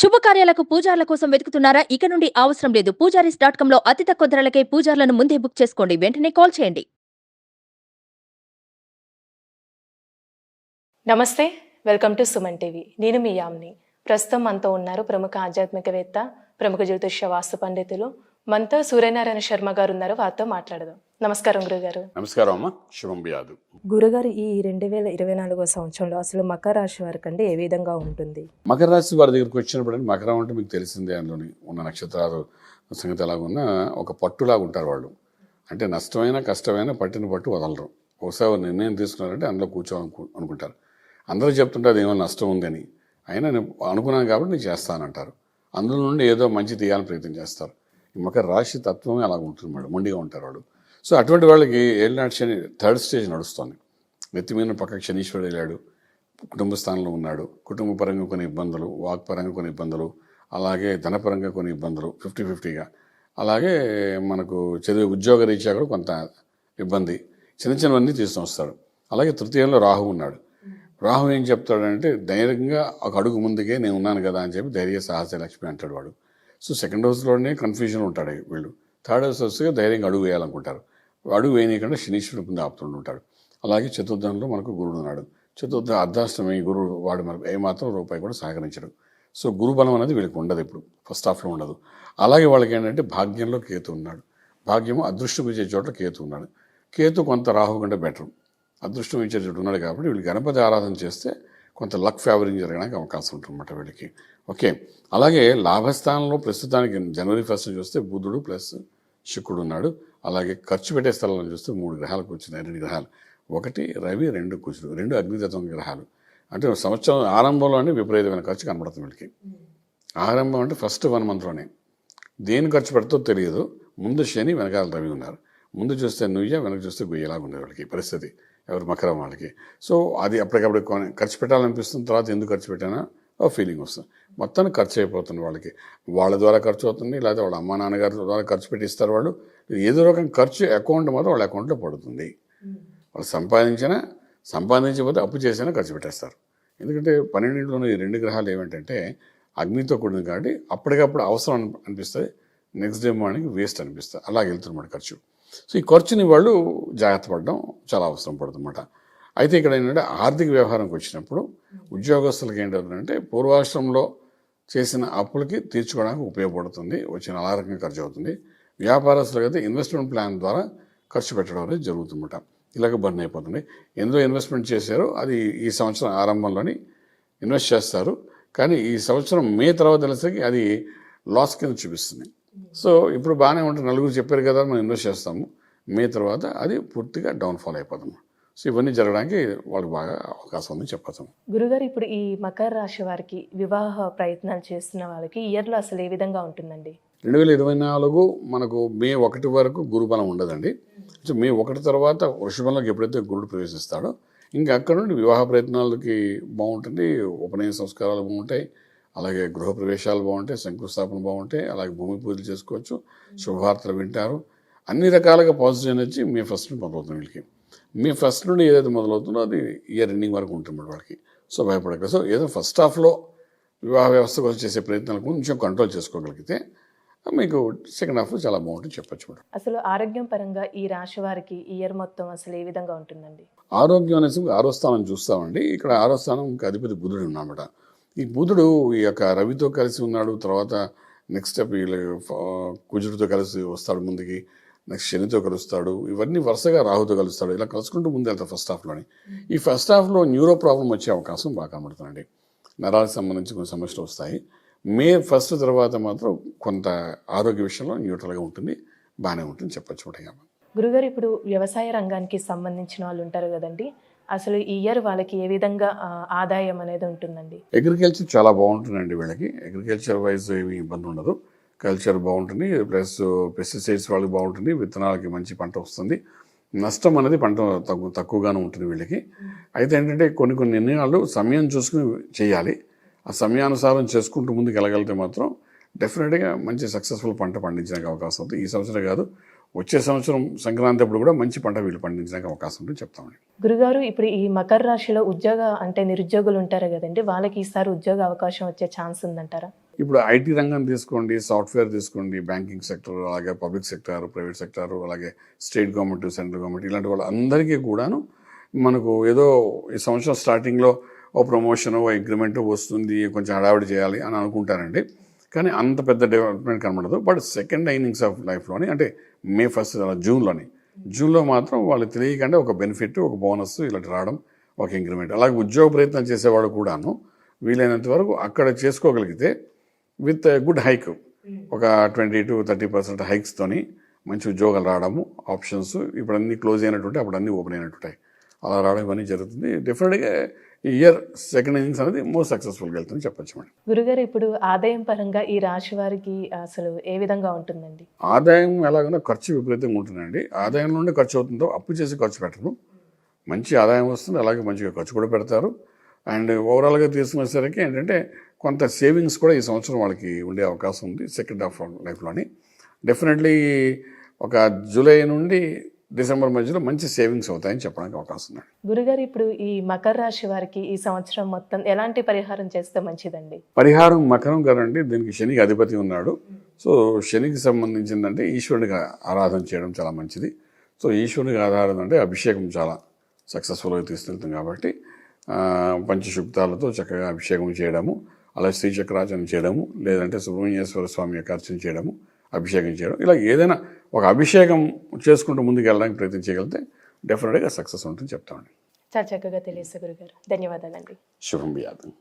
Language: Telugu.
శుభకార్యాలకు పూజార్ల కోసం వెతుకుతున్నారా? ఇక నుండి అవసరం లేదు. పూజారీస్ డాట్ కామ్లో అతి తక్కువ ధరలకే పూజార్లను ముందే బుక్ చేసుకోండి. వెంటనే కాల్ చేయండి. నమస్తే. Welcome to Suman TV. నేను మీ యామ్ని. ప్రస్తుతం మనతో ఉన్నారు ప్రముఖ ఆధ్యాత్మికవేత్త ప్రముఖ జ్యోతిష్య వాస్తు పండితులు మనతో సూర్యనారాయణ శర్మ గారు ఉన్నారు వారితో మాట్లాడదాం. నమస్కారం గురుగారు. నమస్కారం అమ్మ. శుభం బియాదు గురుగారు ఈ రెండు వేల ఇరవై నాలుగో సంవత్సరంలో అసలు మకర రాశి వారికి అంటే ఏ విధంగా ఉంటుంది? మకర రాశి వారి దగ్గరికి వచ్చినప్పుడు మకరం అంటే మీకు తెలిసిందే అందులోని. ఉన్న నక్షత్రాలు సంగతి ఎలాగున్నా ఒక పట్టులాగా ఉంటారు వాళ్ళు. అంటే నష్టమైన కష్టమైన పట్టిన పట్టు వదలరు. ఒకసారి ఒక నిర్ణయం తీసుకున్నారంటే అందులో కూర్చోవాలను అనుకుంటారు. అందరూ చెప్తుంటే అది ఏమో నష్టం ఉందని. అయినా నేను అనుకున్నాను కాబట్టి నేను చేస్తానంటారు. అందులో నుండి ఏదో మంచి తీయాలని ప్రయత్నం చేస్తారు. మకర రాశి తత్వమే అలా ఉంటుంది మేడం మొండిగా ఉంటారు వాళ్ళు సో అటువంటి వాళ్ళకి ఏళ్ళనాటి శని థర్డ్ స్టేజ్ నడుస్తుంది. నెత్తి మీద పక్కకి శనీశ్వరుడు వెళ్ళాడు కుటుంబ స్థానంలో ఉన్నాడు. కుటుంబ పరంగా కొన్ని ఇబ్బందులు వాక్ పరంగా కొన్ని ఇబ్బందులు అలాగే ధనపరంగా కొన్ని ఇబ్బందులు ఫిఫ్టీ ఫిఫ్టీగా. అలాగే మనకు చదివే ఉద్యోగ రీత్యా కూడా కొంత ఇబ్బంది. చిన్న చిన్నవన్నీ తీసుకొని వస్తాడు. అలాగే తృతీయంలో రాహు ఉన్నాడు. రాహు ఏం చెప్తాడంటే ధైర్యంగా ఒక అడుగు ముందుకే నేను ఉన్నాను కదా అని చెప్పి ధైర్య సాహస లక్ష్మి అంటాడు వాడు. సో సెకండ్ హౌస్లోనే కన్ఫ్యూజన్ ఉంటాడు వీళ్ళు. థర్డ్ హౌస్ వస్తే ధైర్యంగా అడుగు వేయాలనుకుంటారు. అడుగు వేయనీయకుండా శనీశ్వరుడు ముందు ఉంటాడు. అలాగే చతుర్థంలో మనకు గురుడు ఉన్నాడు. చతుర్థ అర్ధాష్టమి గురువు వాడు మనకు ఏమాత్రం రూపాయి కూడా సహకరించడు. సో గురుబలం అనేది వీళ్ళకి ఉండదు ఇప్పుడు. ఫస్ట్ హాఫ్లో ఉండదు. అలాగే వాళ్ళకి ఏంటంటే భాగ్యంలో కేతు ఉన్నాడు. భాగ్యము అదృష్టం ఇచ్చే చోట కేతు ఉన్నాడు. కేతు కొంత రాహు కంటే బెటర్. అదృష్టం ఇచ్చే చోటు ఉన్నాడు కాబట్టి వీళ్ళు గణపతి ఆరాధన చేస్తే కొంత లక్ ఫేవరింగ్ జరగడానికి అవకాశం ఉంటుందన్నమాట వీళ్ళకి. ఓకే. అలాగే లాభస్థానంలో ప్రస్తుతానికి జనవరి ఫస్ట్ చూస్తే బుధుడు ప్లస్ శుక్రుడు ఉన్నాడు. అలాగే ఖర్చు పెట్టే స్థలాలను చూస్తే మూడు గ్రహాలు కూర్చున్నాయి రెండు గ్రహాలు. ఒకటి రవి రెండు కుజుడు. రెండు అగ్నితత్వం గ్రహాలు. అంటే సంవత్సరం ఆరంభంలోనే విపరీతమైన ఖర్చు కనబడుతుంది వీళ్ళకి. ఆరంభం అంటే ఫస్ట్ వన్ మంత్లోనే. దేని ఖర్చు పెడతో తెలియదు. ముందు శని వెనకాల రవి ఉన్నారు. ముందు చూస్తే నుయ్య వెనక చూస్తే గుయ్యలాగా ఉంది వీళ్ళకి పరిస్థితి. ఎవరు మకరం వాళ్ళకి. సో అది అప్పటికప్పుడు కొని- ఖర్చు పెట్టాలనిపిస్తుంది తర్వాత ఎందుకు ఖర్చు పెట్టానా? ఓ ఫీలింగ్ వస్తుంది. మొత్తానికి ఖర్చు అయిపోతుంది వాళ్ళకి. వాళ్ళ ద్వారా ఖర్చు అవుతుంది లేకపోతే వాళ్ళ అమ్మ నాన్నగారి ద్వారా ఖర్చు పెట్టిస్తారు వాళ్ళు. ఏదో రకం ఖర్చు అకౌంట్ మాత్రం వాళ్ళ అకౌంట్లో పడుతుంది. వాళ్ళు సంపాదించిన సంపాదించకపోతే అప్పు చేసినా ఖర్చు పెట్టేస్తారు. ఎందుకంటే పన్నెండింటిలోని ఈ రెండు గ్రహాలు ఏమిటంటే అగ్నితో కూడింది కాబట్టి అప్పటికప్పుడు అవసరం అనిపిస్తుంది నెక్స్ట్ డే మార్నింగ్ వేస్ట్ అనిపిస్తుంది. అలాగే వెళ్తున్నమాట ఖర్చు. సో ఈ ఖర్చుని వాళ్ళు జాగ్రత్త పడడం చాలా అవసరం పడుతుందన్నమాట. అయితే ఇక్కడ ఏంటంటే ఆర్థిక వ్యవహారంకి వచ్చినప్పుడు ఉద్యోగస్తులకి ఏంటంటే పూర్వాశ్రమంలో చేసిన అప్పులకి తీర్చుకోవడానికి ఉపయోగపడుతుంది వచ్చిన అలారకంగా ఖర్చు అవుతుంది. వ్యాపారస్తులకు అయితే ఇన్వెస్ట్మెంట్ ప్లాన్ ద్వారా ఖర్చు పెట్టడం అనేది జరుగుతుందన్నమాట. ఇలాగ బర్న్ అయిపోతుంది. ఎందులో ఇన్వెస్ట్మెంట్ చేశారో అది ఈ సంవత్సరం ఆరంభంలోని ఇన్వెస్ట్ చేస్తారు. కానీ ఈ సంవత్సరం మే తర్వాత తెలిసరికి అది లాస్ కింద చూపిస్తుంది. సో ఇప్పుడు బాగానే ఉంటుంది నలుగురు చెప్పారు కదా మనం ఇన్వెస్ట్ చేస్తాము. మే తర్వాత అది పూర్తిగా డౌన్ఫాల్ అయిపోతాం సో ఇవన్నీ జరగడానికి వాళ్ళకి బాగా అవకాశం ఉందని చెప్పచ్చు. గురుగారు ఇప్పుడు ఈ మకర రాశి వారికి వివాహ ప్రయత్నాలు చేస్తున్న వాళ్ళకి ఇయర్లో అసలు ఏ విధంగా ఉంటుందండి? రెండు వేల ఇరవై నాలుగు మనకు మే ఒకటి వరకు గురుబలం ఉండదండి. సో మే ఒకటి తర్వాత వృషభంలోకి ఎప్పుడైతే గురుడు ప్రవేశిస్తాడో ఇంకా అక్కడ నుండి వివాహ ప్రయత్నాలకి బాగుంటుంది ఉపనయన సంస్కారాలు బాగుంటాయి. అలాగే గృహ ప్రవేశాలు బాగుంటాయి శంకుస్థాపన బాగుంటాయి అలాగే భూమి పూజలు చేసుకోవచ్చు శుభవార్తలు వింటారు. అన్ని రకాలుగా పాజిటివ్ ఎనర్జీ మే ఫస్ట్ నుండి మొదలవుతుంది వీళ్ళకి. మే ఫస్ట్ నుండి ఏదైతే మొదలవుతుందో అది ఇయర్ ఎండింగ్ వరకు ఉంటుంది వాళ్ళకి. సో భయపడక సో ఏదో ఫస్ట్ హాఫ్లో వివాహ వ్యవస్థ కోసం చేసే ప్రయత్నాలు కొంచెం కంట్రోల్ చేసుకోగలిగితే మీకు సెకండ్ హాఫ్ చాలా బాగుంటుంది చెప్పొచ్చు మేడం. అసలు ఆరోగ్యం పరంగా ఈ రాశి వారికి ఇయర్ మొత్తం అసలు ఏ విధంగా ఉంటుందండి? ఆరోగ్యం అనేసి ఆరో స్థానం చూస్తామండి. ఇక్కడ ఆరో స్థానం ఇంకా అధిపతి బుధుడు ఉన్నామట ఈ బుధుడు ఈ యొక్క రవితో కలిసి ఉన్నాడు. తర్వాత నెక్స్ట్ స్టెప్ కుజుడితో కలిసి వస్తాడు ముందుకి. నెక్స్ట్ శనితో కలుస్తాడు. ఇవన్నీ వరుసగా రాహుతో కలుస్తాడు. ఇలా కలుసుకుంటూ ముందు వెళ్తారు ఫస్ట్ హాఫ్లోని ఈ ఫస్ట్ హాఫ్లో న్యూరో ప్రాబ్లం వచ్చే అవకాశం బాగా కనబడుతుందండి. నరాలకు సంబంధించి కొన్ని సమస్యలు వస్తాయి. మే ఫస్ట్ తర్వాత మాత్రం కొంత ఆరోగ్య విషయంలో న్యూట్రల్గా ఉంటుంది. బాగానే ఉంటుంది. చెప్పచ్చు గురుగారు ఇప్పుడు వ్యవసాయ రంగానికి సంబంధించిన వాళ్ళు ఉంటారు కదండి. అసలు ఈ ఇయర్ వాళ్ళకి ఏ విధంగా ఆదాయం అనేది ఉంటుందండి? అగ్రికల్చర్ చాలా బాగుంటుందండి వీళ్ళకి. అగ్రికల్చర్ వైజ్ ఏమి ఇబ్బంది ఉండదు. కల్చర్ బాగుంటుంది ప్లస్ పెస్టిసైడ్స్ వాళ్ళకి బాగుంటుంది విత్తనాలకి మంచి పంట వస్తుంది. నష్టం అనేది పంట తక్కువ తక్కువగానే ఉంటుంది వీళ్ళకి. అయితే ఏంటంటే కొన్ని కొన్ని నిర్ణయాలు సమయం చూసుకుని చేయాలి. ఆ సమయానుసారం చేసుకుంటూ ముందుకు వెళ్ళగలిగితే మాత్రం డెఫినెట్గా మంచి సక్సెస్ఫుల్ పంట పండించడానికి అవకాశం ఉంది. ఈ సంవత్సరం కాదు వచ్చే సంవత్సరం సంక్రాంతి అప్పుడు కూడా మంచి పంట వీళ్ళు పండించడానికి అవకాశం ఉంటుంది చెప్తామండి. గురుగారు ఇప్పుడు ఈ మకర రాశిలో ఉద్యోగ అంటే నిరుద్యోగులు ఉంటారు కదండి వాళ్ళకి ఈసారి ఉద్యోగ అవకాశం వచ్చే ఛాన్స్ ఉందంటారా? ఇప్పుడు ఐటీ రంగం తీసుకోండి సాఫ్ట్వేర్ తీసుకోండి బ్యాంకింగ్ సెక్టర్ అలాగే పబ్లిక్ సెక్టర్ ప్రైవేట్ సెక్టర్ అలాగే స్టేట్ గవర్నమెంట్ సెంట్రల్ గవర్నమెంట్ ఇలాంటి వాళ్ళందరికీ కూడాను మనకు ఏదో ఈ సంవత్సరం స్టార్టింగ్లో ఓ ప్రమోషన్ ఓ అగ్రిమెంట్ వస్తుంది కొంచెం హడావిడి చేయాలి అని అనుకుంటారండి. కానీ అంత పెద్ద డెవలప్మెంట్ కనబడదు. బట్ సెకండ్ ఇన్నింగ్స్ ఆఫ్ లైఫ్లోని అంటే మే ఫస్ట్ జూన్లోని జూన్లో మాత్రం వాళ్ళు తెలియకుండా ఒక బెనిఫిట్ ఒక బోనస్ ఇలాంటి రావడం ఒక ఇంక్రిమెంట్ అలాగే ఉద్యోగ ప్రయత్నం చేసేవాడు కూడాను వీలైనంత వరకు అక్కడ చేసుకోగలిగితే విత్ గుడ్ హైక్ ఒక ట్వంటీ టు థర్టీ పర్సెంట్ హైక్స్తోని మంచి ఉద్యోగాలు రావడము ఆప్షన్స్ ఇప్పుడు అన్నీ క్లోజ్ అయినట్టుంటే అప్పుడు అన్నీ ఓపెన్ అయినట్టుంటాయి. అలా రావడం ఇవన్నీ జరుగుతుంది. డెఫినెట్గా ఇయర్ సెకండ్ ఇన్నింగ్స్ అనేది మోస్ట్ సక్సెస్ఫుల్గా వెళ్తుంది చెప్పొచ్చు మేడం. గురుగారు ఇప్పుడు ఆదాయం పరంగా ఈ రాశి వారికి అసలు ఏ విధంగా ఉంటుందండి? ఆదాయం ఎలాగైనా ఖర్చు విపరీతంగా ఉంటుందండి. ఆదాయం నుండి ఖర్చు అవుతుందో అప్పు చేసి ఖర్చు పెట్టరు. మంచి ఆదాయం వస్తుంది అలాగే మంచిగా ఖర్చు కూడా పెడతారు. అండ్ ఓవరాల్గా తీసుకునేసరికి ఏంటంటే కొంత సేవింగ్స్ కూడా ఈ సంవత్సరం వాళ్ళకి ఉండే అవకాశం ఉంది సెకండ్ హాఫ్ లైఫ్లోని డెఫినెట్లీ ఒక జూలై నుండి డిసెంబర్ మధ్యలో మంచి సేవింగ్స్ అవుతాయని చెప్పడానికి అవకాశం ఉంది. గురుగారు ఇప్పుడు ఈ మకర రాశి వారికి ఈ సంవత్సరం మొత్తం ఎలాంటి పరిహారం చేస్తే మంచిదండి? పరిహారం మకరం కదండి దీనికి శనికి అధిపతి ఉన్నాడు. సో శనికి సంబంధించిందంటే ఈశ్వరుడికి ఆరాధన చేయడం చాలా మంచిది. సో ఈశ్వరుడికి ఆరాధన అంటే అభిషేకం చాలా సక్సెస్ఫుల్గా తీసుకెళ్తుంది కాబట్టి పంచశుక్తాలతో చక్కగా అభిషేకం చేయడము అలాగే శ్రీచక్రార్చన చేయడము లేదంటే సుబ్రహ్మణ్యేశ్వర స్వామి యొక్క అర్చన చేయడము అభిషేకం చేయడం. ఇలా ఏదైనా ఒక అభిషేకం చేసుకుంటూ ముందుకు వెళ్ళడానికి ప్రయత్నం చేయగలిగితే డెఫినెట్గా సక్సెస్ ఉంటుంది చెప్తామండి. చాలా చక్కగా తెలియదు గురుగారు. ధన్యవాదాలండి. శుభం బియాదం